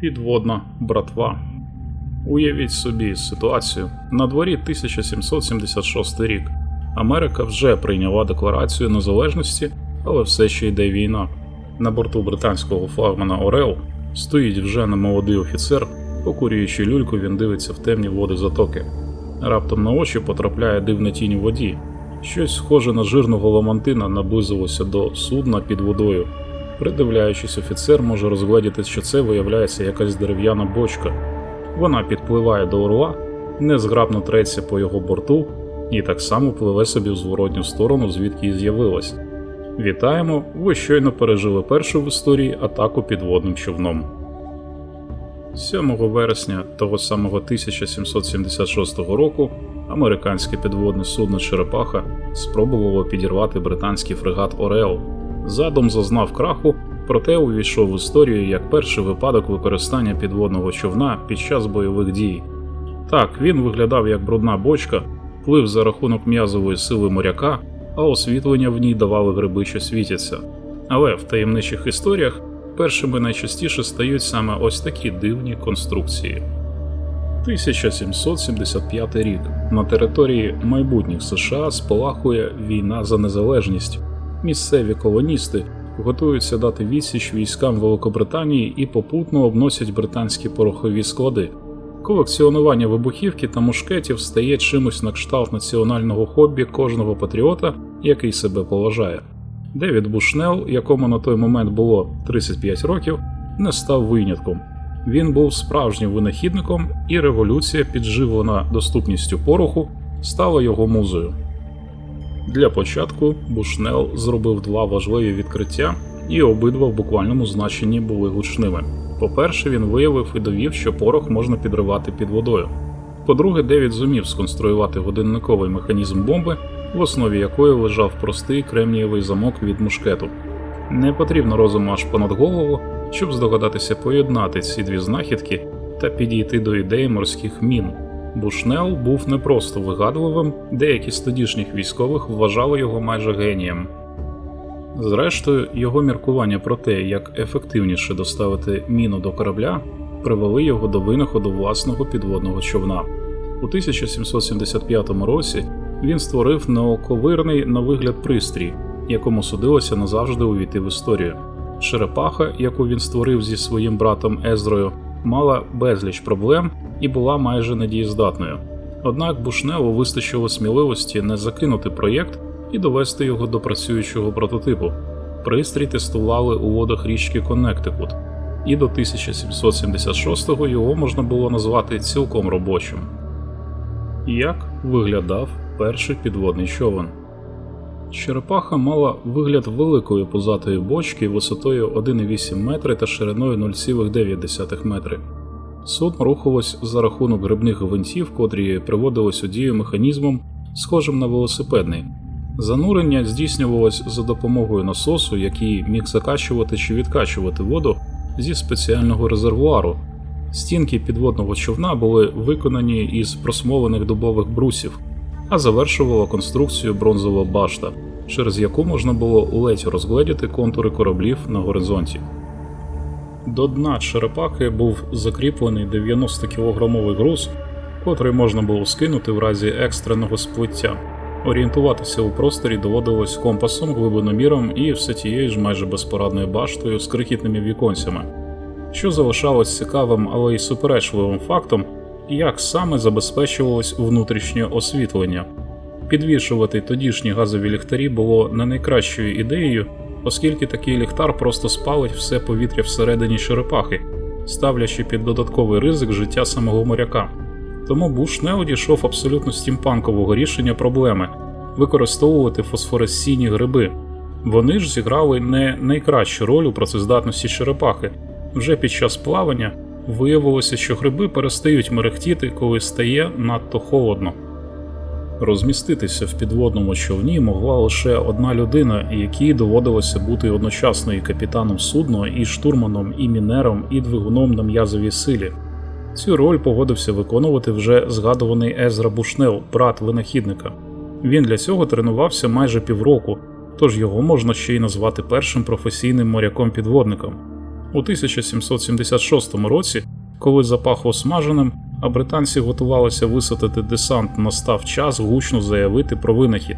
Підводна братва. Уявіть собі ситуацію. На дворі 1776 рік. Америка вже прийняла декларацію незалежності, але все ще йде війна. На борту британського флагмана Орел стоїть вже немолодий офіцер, покурюючи люльку, він дивиться в темні води затоки. Раптом на очі потрапляє дивна тінь у воді. Щось схоже на жирного ламантина наблизилося до судна під водою. Придивляючись, офіцер може розгледіти, що це виявляється якась дерев'яна бочка. Вона підпливає до орла, незграбно треться по його борту і так само пливе собі в зворотню сторону, звідки і з'явилась. Вітаємо! Ви щойно пережили першу в історії атаку підводним човном. 7 вересня того самого 1776 року американське підводне судно Черепаха спробувало підірвати британський фрегат Ореол. Задум зазнав краху, проте увійшов в історію як перший випадок використання підводного човна під час бойових дій. Так, він виглядав як брудна бочка, плив за рахунок м'язової сили моряка, а освітлення в ній давали гриби, що світяться. Але в таємничих історіях першими найчастіше стають саме ось такі дивні конструкції. 1775 рік на території майбутніх США спалахує війна за незалежність. Місцеві колоністи готуються дати відсіч військам Великобританії і попутно обносять британські порохові склади. Колекціонування вибухівки та мушкетів стає чимось на кшталт національного хобі кожного патріота, який себе поважає. Девід Бушнел, якому на той момент було 35 років, не став винятком. Він був справжнім винахідником, і революція, підживлена доступністю пороху, стала його музою. Для початку Бушнел зробив два важливі відкриття, і обидва в буквальному значенні були гучними. По-перше, він виявив і довів, що порох можна підривати під водою. По-друге, Девід зумів сконструювати годинниковий механізм бомби, в основі якої лежав простий кремнієвий замок від мушкету. Не потрібно розуму аж понад голову, щоб здогадатися поєднати ці дві знахідки та підійти до ідеї морських мін. Бушнел був не просто вигадливим, деякі з тодішніх військових вважали його майже генієм. Зрештою, його міркування про те, як ефективніше доставити міну до корабля, привели його до винаходу власного підводного човна. У 1775 році він створив неоковирний на вигляд пристрій, якому судилося назавжди увійти в історію. Черепаха, яку він створив зі своїм братом Езрою, мала безліч проблем і була майже недієздатною. Однак Бушнелу вистачило сміливості не закинути проєкт і довести його до працюючого прототипу. Пристрій тестували у водах річки Коннектикут, і до 1776-го його можна було назвати цілком робочим. Як виглядав перший підводний човен? Черепаха мала вигляд великої позатої бочки висотою 1,8 метри та шириною 0,9 метри. Судно рухалось за рахунок грибних гвинтів, котрі приводились у дію механізмом, схожим на велосипедний. Занурення здійснювалось за допомогою насосу, який міг закачувати чи відкачувати воду зі спеціального резервуару. Стінки підводного човна були виконані із просмолених дубових брусів, а завершувала конструкцію бронзова башта, через яку можна було ледь розгледіти контури кораблів на горизонті. До дна черепахи був закріплений 90-кілограмовий груз, котрий можна було скинути в разі екстреного сплиття. Орієнтуватися у просторі доводилось компасом, глибиноміром і все тією ж майже безпорадною баштою з крихітними віконцями. Що залишалось цікавим, але й суперечливим фактом, як саме забезпечувалось внутрішнє освітлення. Підвішувати тодішні газові ліхтарі було не найкращою ідеєю, оскільки такий ліхтар просто спалить все повітря всередині черепахи, ставлячи під додатковий ризик життя самого моряка. Тому Буш не одійшов абсолютно стімпанкового рішення проблеми використовувати фосфоресційні гриби. Вони ж зіграли не найкращу роль у працездатності черепахи. Вже під час плавання виявилося, що гриби перестають мерехтіти, коли стає надто холодно. Розміститися в підводному човні могла лише одна людина, якій доводилося бути одночасно і капітаном судна, і штурманом, і мінером, і двигуном на м'язовій силі. Цю роль погодився виконувати вже згадуваний Езра Бушнел, брат винахідника. Він для цього тренувався майже півроку, тож його можна ще й назвати першим професійним моряком-підводником. У 1776 році, коли запахло смаженим, а британці готувалися висадити десант, настав час гучно заявити про винахід.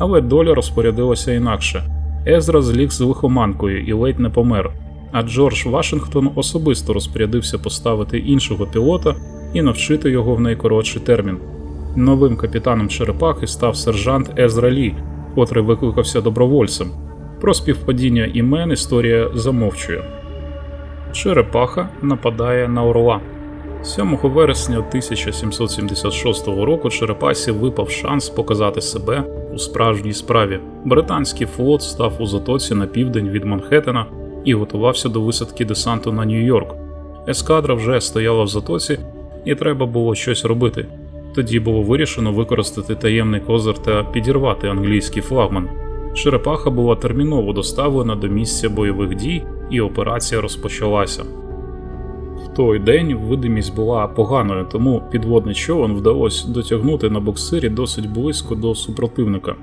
Але доля розпорядилася інакше. Езра зліг з лихоманкою і ледь не помер. А Джордж Вашингтон особисто розпорядився поставити іншого пілота і навчити його в найкоротший термін. Новим капітаном черепахи став сержант Езра Лі, котрий викликався добровольцем. Про співпадіння імен історія замовчує. Черепаха нападає на орла. 7 вересня 1776 року Черепасі випав шанс показати себе у справжній справі. Британський флот став у затоці на південь від Манхеттена і готувався до висадки десанту на Нью-Йорк. Ескадра вже стояла в затоці, і треба було щось робити. Тоді було вирішено використати таємний козир та підірвати англійський флагман. Черепаха була терміново доставлена до місця бойових дій, і операція розпочалася. В той день видимість була поганою, тому підводний човен вдалося дотягнути на буксирі досить близько до супротивника.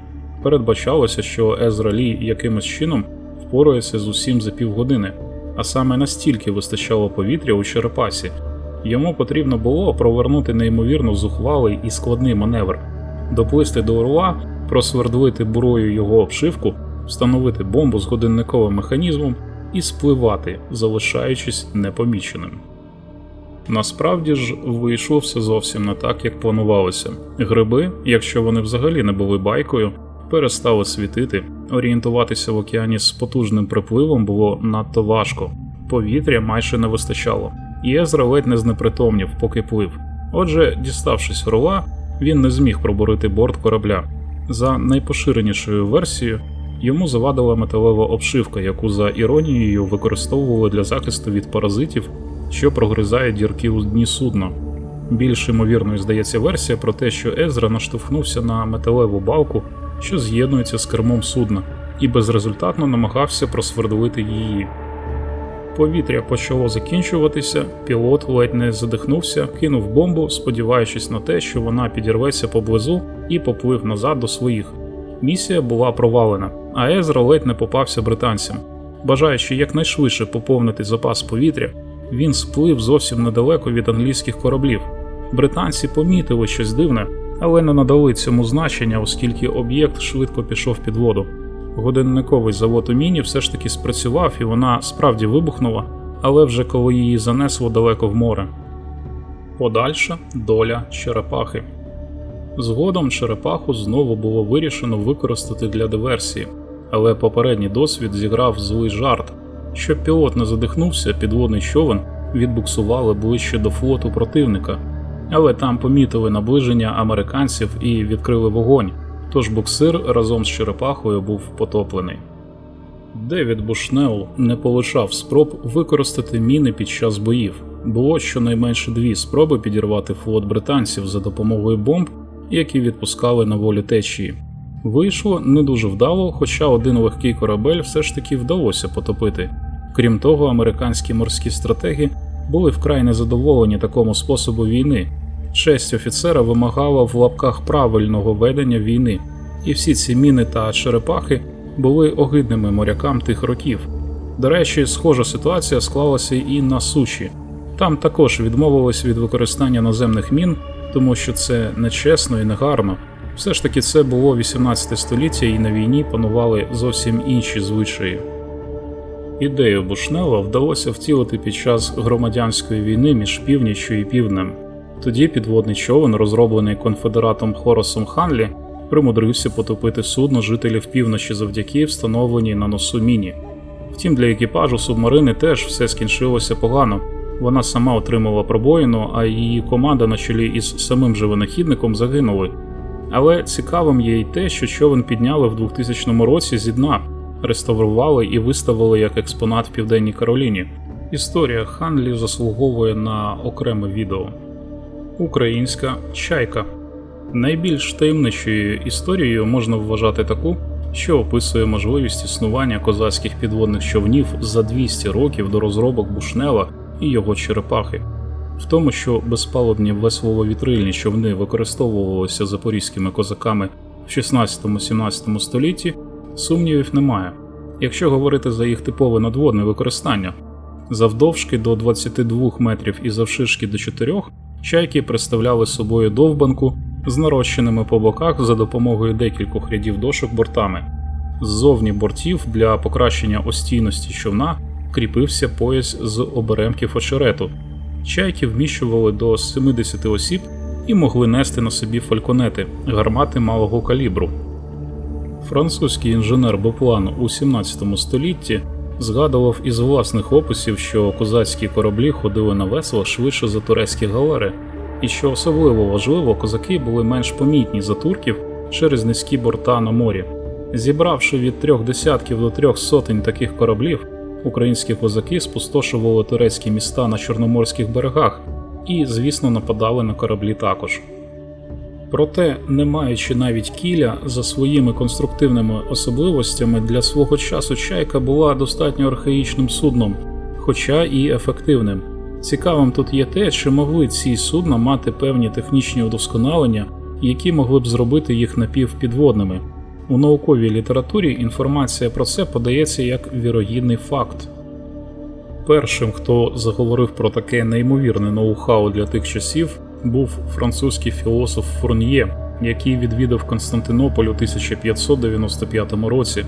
Передбачалося, що Езра Лі якимось чином впорається з усім за півгодини, а саме настільки вистачало повітря у черепасі. Йому потрібно було провернути неймовірно зухвалий і складний маневр, доплисти до орла, просвердлити бурою його обшивку, встановити бомбу з годинниковим механізмом і спливати, залишаючись непоміченим. Насправді ж вийшло все зовсім не так, як планувалося. Гриби, якщо вони взагалі не були байкою, перестали світити. Орієнтуватися в океані з потужним припливом було надто важко, повітря майже не вистачало, і Езра ледь не знепритомнів, поки плив. Отже, діставшись орла, він не зміг проборити борт корабля. За найпоширенішою версією, йому завадила металева обшивка, яку за іронією використовували для захисту від паразитів, що прогризають дірки у дні судна. Більш ймовірною здається версія про те, що Езра наштовхнувся на металеву балку, що з'єднується з кермом судна, і безрезультатно намагався просвердлити її. Повітря почало закінчуватися, пілот ледь не задихнувся, кинув бомбу, сподіваючись на те, що вона підірветься поблизу і поплив назад до своїх. Місія була провалена, а Езра ледь не попався британцям. Бажаючи якнайшвидше поповнити запас повітря, він сплив зовсім недалеко від англійських кораблів. Британці помітили щось дивне, але не надали цьому значення, оскільки об'єкт швидко пішов під воду. Годинниковий завод у міні все ж таки спрацював і вона справді вибухнула, але вже коли її занесло далеко в море. Подальша доля черепахи. Згодом черепаху знову було вирішено використати для диверсії, але попередній досвід зіграв злий жарт. Щоб пілот не задихнувся, підводний човен відбуксували ближче до флоту противника, але там помітили наближення американців і відкрили вогонь, тож буксир разом з черепахою був потоплений. Девід Бушнеул не полишав спроб використати міни під час боїв. Було щонайменше дві спроби підірвати флот британців за допомогою бомб, які відпускали на волю течії. Вийшло не дуже вдало, хоча один легкий корабель все ж таки вдалося потопити. Крім того, американські морські стратеги були вкрай незадоволені такому способу війни. Честь офіцера вимагала в лапках правильного ведення війни, і всі ці міни та черепахи були огидними морякам тих років. До речі, схожа ситуація склалася і на суші. Там також відмовились від використання наземних мін, тому що це нечесно і негарно. Все ж таки, це було 18 століття, і на війні панували зовсім інші звичаї. Ідею Бушнела вдалося втілити під час громадянської війни між північчю і півднем. Тоді підводний човен, розроблений конфедератом Хоросом Ханлі, примудрився потопити судно жителів півночі завдяки встановленій на носу міні. Втім, для екіпажу субмарини теж все скінчилося погано. Вона сама отримала пробоїну, а її команда на чолі із самим же винахідником загинули. Але цікавим є й те, що човен підняли в 2000 році зі дна, реставрували і виставили як експонат в Південній Кароліні. Історія Ханлі заслуговує на окреме відео. Українська чайка найбільш таємничою історією можна вважати таку, що описує можливість існування козацьких підводних човнів за 200 років до розробок Бушнела і його черепахи. В тому, що безпалубні веслово-вітрильні човни використовувалися запорізькими козаками в 16-17 столітті, сумнівів немає, якщо говорити за їх типове надводне використання. Завдовжки до 22 метрів і завширшки до 4 чайки представляли собою довбанку з нарощеними по боках за допомогою декількох рядів дошок бортами. Ззовні бортів для покращення остійності човна кріпився пояс з оберемків очерету. Чайки вміщували до 70 осіб і могли нести на собі фальконети, гармати малого калібру. Французький інженер Боплан у 17 столітті згадував із власних описів, що козацькі кораблі ходили на веслах швидше за турецькі галери, і що особливо важливо, козаки були менш помітні за турків через низькі борта на морі. Зібравши від трьох десятків до трьох сотень таких кораблів, українські козаки спустошували турецькі міста на чорноморських берегах і, звісно, нападали на кораблі також. Проте, не маючи навіть кіля за своїми конструктивними особливостями, для свого часу чайка була достатньо архаїчним судном, хоча і ефективним. Цікавим тут є те, чи могли ці судна мати певні технічні удосконалення, які могли б зробити їх напівпідводними. У науковій літературі інформація про це подається як вірогідний факт. Першим, хто заговорив про таке неймовірне ноу-хау для тих часів, був французький філософ Фурньє, який відвідав Константинополь у 1595 році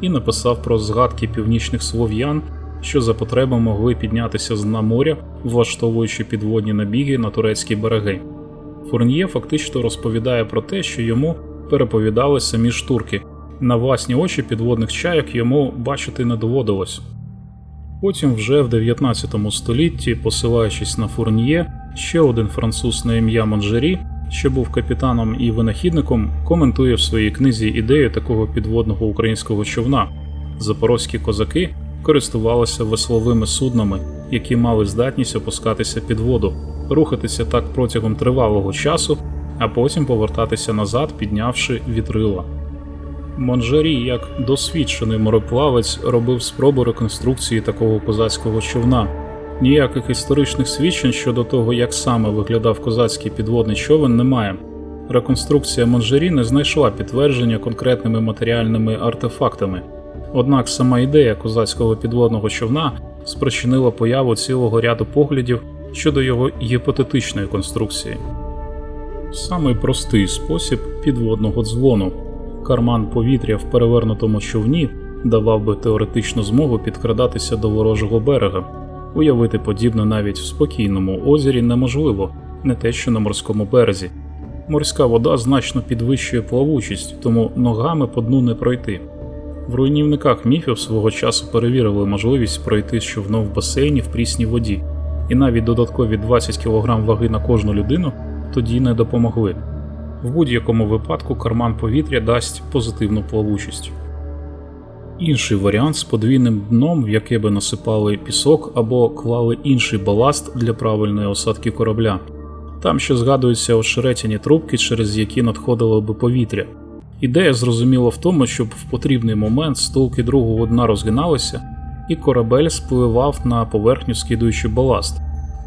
і написав про згадки північних слов'ян, що за потреби могли піднятися з дна моря, влаштовуючи підводні набіги на турецькі береги. Фурньє фактично розповідає про те, що йому переповідали самі штурки. На власні очі підводних чайок йому бачити не доводилось. Потім, вже в 19 столітті, посилаючись на Фурньє, ще один француз на ім'я Монжері, що був капітаном і винахідником, коментує в своїй книзі ідею такого підводного українського човна. Запорозькі козаки користувалися весловими суднами, які мали здатність опускатися під воду, рухатися так протягом тривалого часу, а потім повертатися назад, піднявши вітрила. Монжарі, як досвідчений мореплавець, робив спробу реконструкції такого козацького човна. Ніяких історичних свідчень щодо того, як саме виглядав козацький підводний човен, немає. Реконструкція Монжарі не знайшла підтвердження конкретними матеріальними артефактами. Однак сама ідея козацького підводного човна спричинила появу цілого ряду поглядів щодо його гіпотетичної конструкції. Самий простий спосіб підводного дзвону карман повітря в перевернутому човні давав би теоретичну змогу підкрадатися до ворожого берега. Уявити подібне навіть в спокійному озері неможливо, не те що на морському березі. Морська вода значно підвищує плавучість, тому ногами по дну не пройти. В руйнівниках міфів свого часу перевірили можливість пройти з човном в басейні в прісній воді, і навіть додаткові 20 кг ваги на кожну людину тоді не допомогли. В будь-якому випадку карман повітря дасть позитивну плавучість. Інший варіант з подвійним дном, в яке би насипали пісок або клали інший баласт для правильної осадки корабля. Там ще згадуються ошеретяні трубки, через які надходило би повітря. Ідея зрозуміла в тому, щоб в потрібний момент стулки другого дна розгиналися, і корабель спливав на поверхню, скидуючи баласт.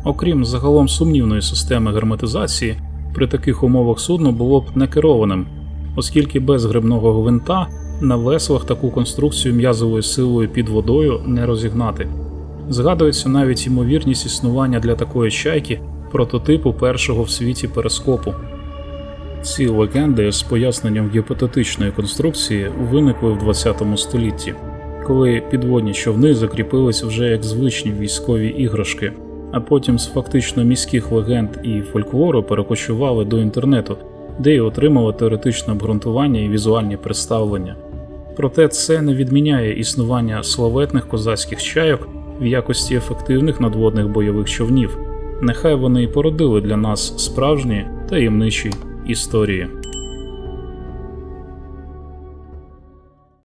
Окрім загалом сумнівної системи герметизації, при таких умовах судно було б некерованим, оскільки без грибного гвинта на веслах таку конструкцію м'язовою силою під водою не розігнати. Згадується навіть ймовірність існування для такої чайки прототипу першого в світі перископу. Ці легенди з поясненням гіпотетичної конструкції виникли в 20 столітті, коли підводні човни закріпились вже як звичні військові іграшки, а потім з фактично міських легенд і фольклору перекочували до інтернету, де й отримали теоретичне обґрунтування і візуальні представлення. Проте це не відміняє існування славетних козацьких чайок в якості ефективних надводних бойових човнів. Нехай вони й породили для нас справжні таємничі історії.